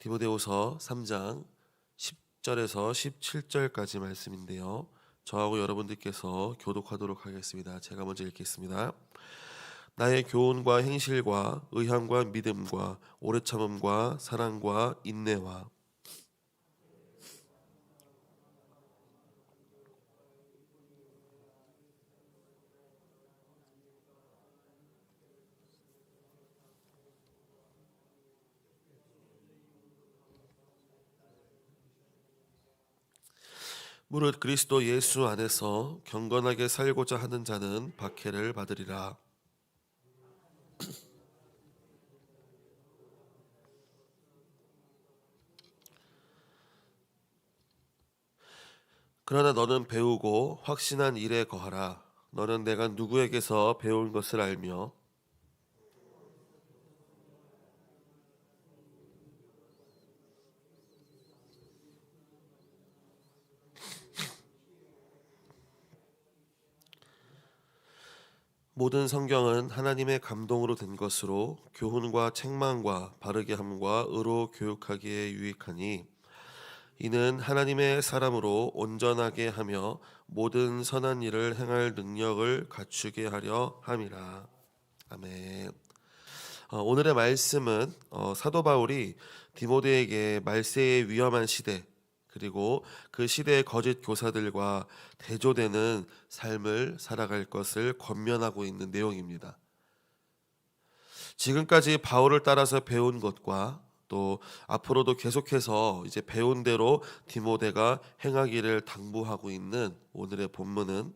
디모데후서 3장 10절에서 17절까지 말씀인데요. 저하고 여러분들께서 교독하도록 하겠습니다. 제가 먼저 읽겠습니다. 나의 교훈과 행실과 의함과 믿음과 오래 참음과 사랑과 인내와 무릇 그리스도 예수 안에서 경건하게 살고자 하는 자는 박해를 받으리라. 그러나 너는 배우고 확신한 일에 거하라. 너는 내가 누구에게서 배운 것을 알며 모든 성경은 하나님의 감동으로 된 것으로 교훈과 책망과 바르게 함과 의로 교육하기에 유익하니 이는 하나님의 사람으로 온전하게 하며 모든 선한 일을 행할 능력을 갖추게 하려 함이라. 아멘. 어, 오늘의 말씀은 어, 사도 바울이 디모데에게 말세의 위험한 시대 그리고 그 시대의 거짓 교사들과 대조되는 삶을 살아갈 것을 권면하고 있는 내용입니다. 지금까지 바울을 따라서 배운 것과 또 앞으로도 계속해서 이제 배운 대로 디모데가 행하기를 당부하고 있는 오늘의 본문은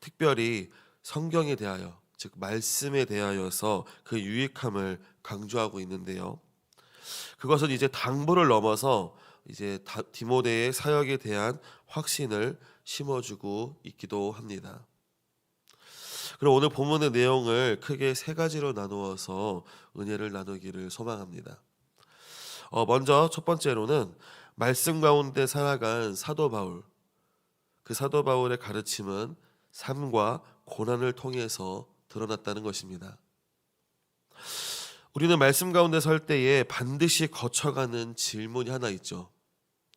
특별히 성경에 대하여 즉 말씀에 대하여서 그 유익함을 강조하고 있는데요. 그것은 이제 당부를 넘어서 이제 다- 디모데의 사역에 대한 확신을 심어주고 있기도 합니다. 그럼 오늘 본문의 내용을 크게 세 가지로 나누어서 은혜를 나누기를 소망합니다. 어, 먼저 첫 번째로는 말씀 가운데 살아간 사도 바울. 그 사도 바울의 가르침은 삶과 고난을 통해서 드러났다는 것입니다. 우리는 말씀 가운데 설 때에 반드시 거쳐가는 질문이 하나 있죠.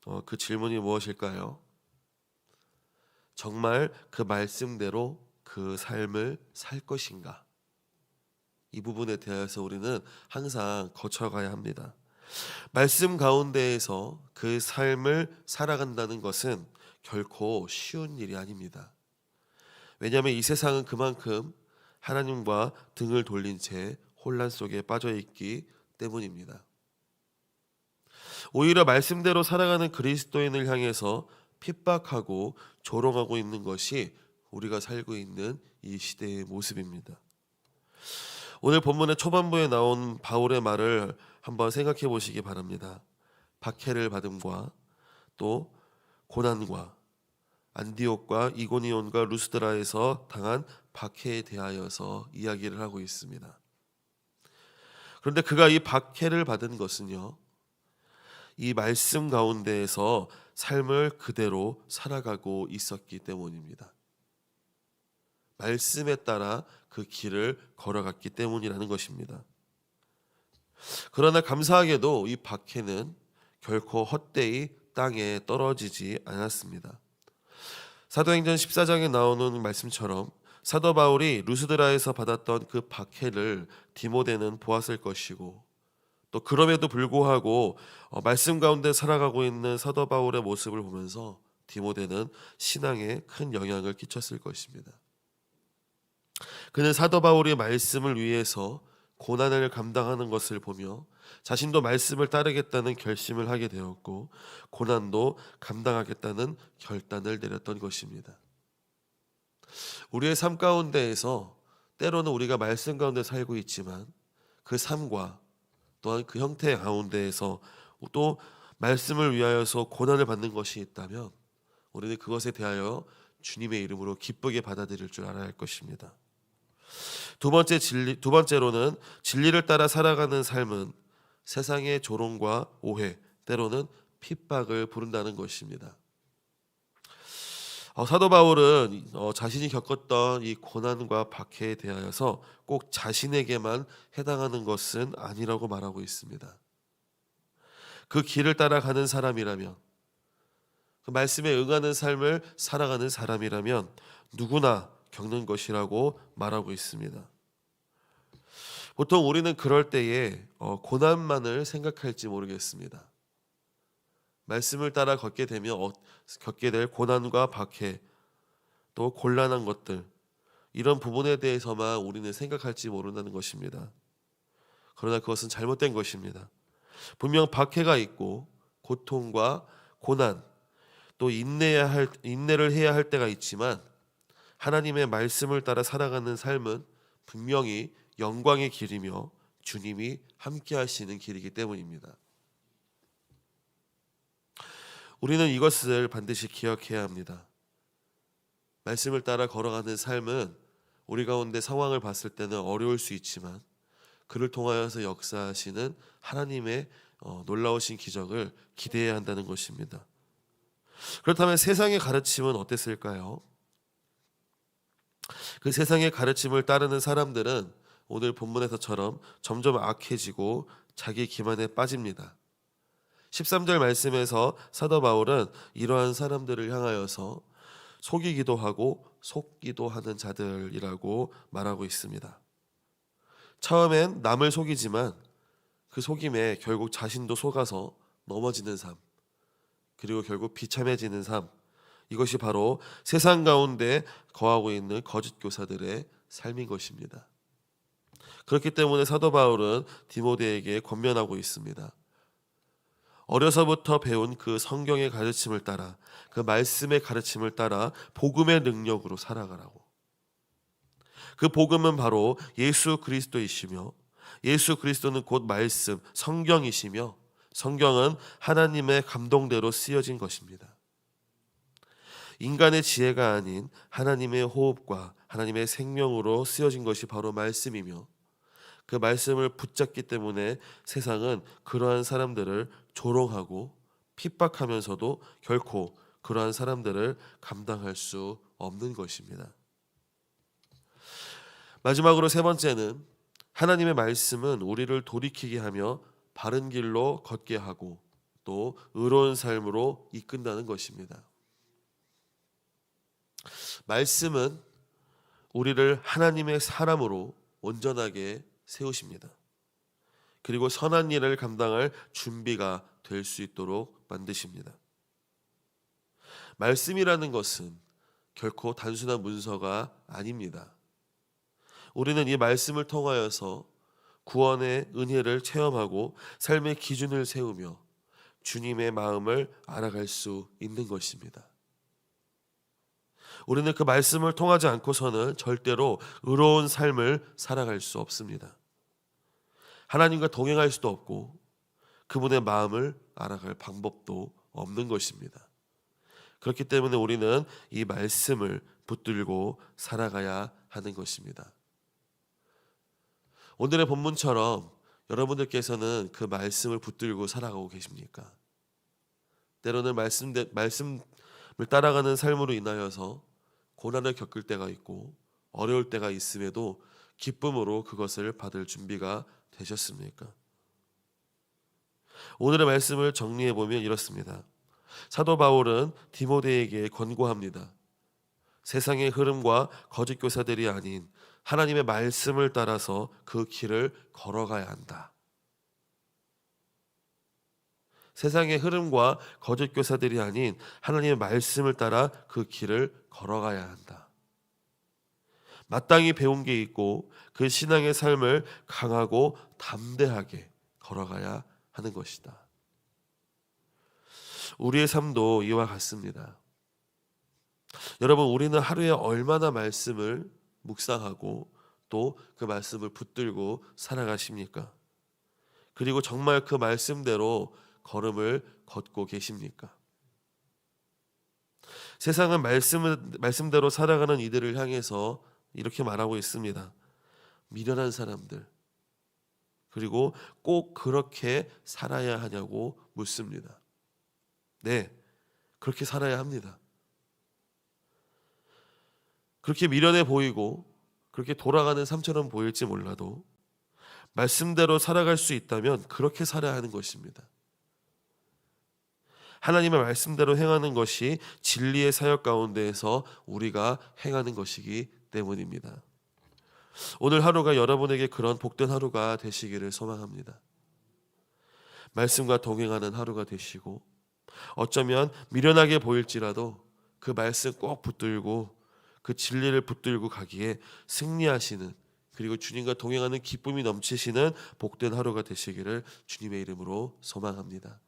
어, 그 질문이 무엇일까요? 정말 그 말씀대로 그 삶을 살 것인가? 이 부분에 대해서 우리는 항상 거쳐가야 합니다. 말씀 가운데에서 그 삶을 살아간다는 것은 결코 쉬운 일이 아닙니다. 왜냐하면 이 세상은 그만큼 하나님과 등을 돌린 채 혼란 속에 빠져 있기 때문입니다. 오히려 말씀대로 살아가는 그리스도인을 향해서 핍박하고 조롱하고 있는 것이 우리가 살고 있는 이 시대의 모습입니다. 오늘 본문의 초반부에 나온 바울의 말을 한번 생각해 보시기 바랍니다. 박해를 받음과 또 고난과 안디옥과 이고니온과 루스드라에서 당한 박해에 대하여서 이야기를 하고 있습니다. 그런데 그가 이 박해를 받은 것은요. 이 말씀 가운데에서 삶을 그대로 살아가고 있었기 때문입니다. 말씀에 따라 그 길을 걸어갔기 때문이라는 것입니다. 그러나 감사하게도 이 박해는 결코 헛되이 땅에 떨어지지 않았습니다. 사도행전 14장에 나오는 말씀처럼 사도 바울이 루스드라에서 받았던 그 박해를 디모데는 보았을 것이고 또 그럼에도 불구하고 어, 말씀 가운데 살아가고 있는 사도 바울의 모습을 보면서 디모데는 신앙에 큰 영향을 끼쳤을 것입니다. 그는 사도 바울의 말씀을 위해서 고난을 감당하는 것을 보며 자신도 말씀을 따르겠다는 결심을 하게 되었고 고난도 감당하겠다는 결단을 내렸던 것입니다. 우리의 삶 가운데에서 때로는 우리가 말씀 가운데 살고 있지만 그 삶과 또한 그 형태 가운데에서 또 말씀을 위하여서 고난을 받는 것이 있다면 우리는 그것에 대하여 주님의 이름으로 기쁘게 받아들일 줄 알아야 할 것입니다. 두 번째 진리 두 번째로는 진리를 따라 살아가는 삶은 세상의 조롱과 오해 때로는 핍박을 부른다는 것입니다. 어, 사도 바울은 어, 자신이 겪었던 이 고난과 박해에 대하여서 꼭 자신에게만 해당하는 것은 아니라고 말하고 있습니다. 그 길을 따라가는 사람이라면 그 말씀에 응하는 삶을 살아가는 사람이라면 누구나 겪는 것이라고 말하고 있습니다. 보통 우리는 그럴 때에 어, 고난만을 생각할지 모르겠습니다. 말씀을 따라 걷게 되면 어, 겪게 될 고난과 박해 또 곤란한 것들 이런 부분에 대해서만 우리는 생각할지 모른다는 것입니다. 그러나 그것은 잘못된 것입니다. 분명 박해가 있고 고통과 고난 또 인내해야 할 인내를 해야 할 때가 있지만 하나님의 말씀을 따라 살아가는 삶은 분명히 영광의 길이며 주님이 함께 하시는 길이기 때문입니다. 우리는 이것을 반드시 기억해야 합니다. 말씀을 따라 걸어가는 삶은 우리 가운데 상황을 봤을 때는 어려울 수 있지만 그를 통하여서 역사하시는 하나님의 어, 놀라우신 기적을 기대해야 한다는 것입니다. 그렇다면 세상의 가르침은 어땠을까요? 그 세상의 가르침을 따르는 사람들은 오늘 본문에서처럼 점점 악해지고 자기 기만에 빠집니다. 13절 말씀에서 사도 바울은 이러한 사람들을 향하여서 속이기도 하고 속기도 하는 자들이라고 말하고 있습니다. 처음엔 남을 속이지만 그 속임에 결국 자신도 속아서 넘어지는 삶, 그리고 결국 비참해지는 삶, 이것이 바로 세상 가운데 거하고 있는 거짓 교사들의 삶인 것입니다. 그렇기 때문에 사도 바울은 디모데에게 권면하고 있습니다. 어려서부터 배운 그 성경의 가르침을 따라 그 말씀의 가르침을 따라 복음의 능력으로 살아가라고. 그 복음은 바로 예수 그리스도이시며 예수 그리스도는 곧 말씀, 성경이시며 성경은 하나님의 감동대로 쓰여진 것입니다. 인간의 지혜가 아닌 하나님의 호흡과 하나님의 생명으로 쓰여진 것이 바로 말씀이며 그 말씀을 붙잡기 때문에 세상은 그러한 사람들을 조롱하고 핍박하면서도 결코 그러한 사람들을 감당할 수 없는 것입니다. 마지막으로 세 번째는 하나님의 말씀은 우리를 돌이키게 하며 바른 길로 걷게 하고 또 의로운 삶으로 이끈다는 것입니다. 말씀은 우리를 하나님의 사람으로 온전하게 세우십니다. 그리고 선한 일을 감당할 준비가 될 수 있도록 만드십니다. 말씀이라는 것은 결코 단순한 문서가 아닙니다. 우리는 이 말씀을 통하여서 구원의 은혜를 체험하고 삶의 기준을 세우며 주님의 마음을 알아갈 수 있는 것입니다. 우리는 그 말씀을 통하지 않고서는 절대로 의로운 삶을 살아갈 수 없습니다. 하나님과 동행할 수도 없고 그분의 마음을 알아갈 방법도 없는 것입니다. 그렇기 때문에 우리는 이 말씀을 붙들고 살아가야 하는 것입니다. 오늘의 본문처럼 여러분들께서는 그 말씀을 붙들고 살아가고 계십니까? 때로는 말씀 말씀을 따라가는 삶으로 인하여서 고난을 겪을 때가 있고 어려울 때가 있음에도 기쁨으로 그것을 받을 준비가 되셨습니까? 오늘의 말씀을 정리해 보면 이렇습니다. 사도 바울은 디모데에게 권고합니다. 세상의 흐름과 거짓 교사들이 아닌 하나님의 말씀을 따라서 그 길을 걸어가야 한다. 세상의 흐름과 거짓 교사들이 아닌 하나님의 말씀을 따라 그 길을 걸어가야 한다. 마땅히 배운 게 있고 그 신앙의 삶을 강하고 담대하게 걸어가야 하는 것이다. 우리의 삶도 이와 같습니다. 여러분, 우리는 하루에 얼마나 말씀을 묵상하고 또 그 말씀을 붙들고 살아가십니까? 그리고 정말 그 말씀대로 걸음을 걷고 계십니까? 세상은 말씀 말씀대로 살아가는 이들을 향해서 이렇게 말하고 있습니다. 미련한 사람들. 그리고 꼭 그렇게 살아야 하냐고 묻습니다. 네, 그렇게 살아야 합니다. 그렇게 미련해 보이고 그렇게 돌아가는 삶처럼 보일지 몰라도 말씀대로 살아갈 수 있다면 그렇게 살아야 하는 것입니다. 하나님의 말씀대로 행하는 것이 진리의 사역 가운데에서 우리가 행하는 것이기 때문입니다. 오늘 하루가 여러분에게 그런 복된 하루가 되시기를 소망합니다. 말씀과 동행하는 하루가 되시고 어쩌면 미련하게 보일지라도 그 말씀 꼭 붙들고 그 진리를 붙들고 가기에 승리하시는 그리고 주님과 동행하는 기쁨이 넘치시는 복된 하루가 되시기를 주님의 이름으로 소망합니다.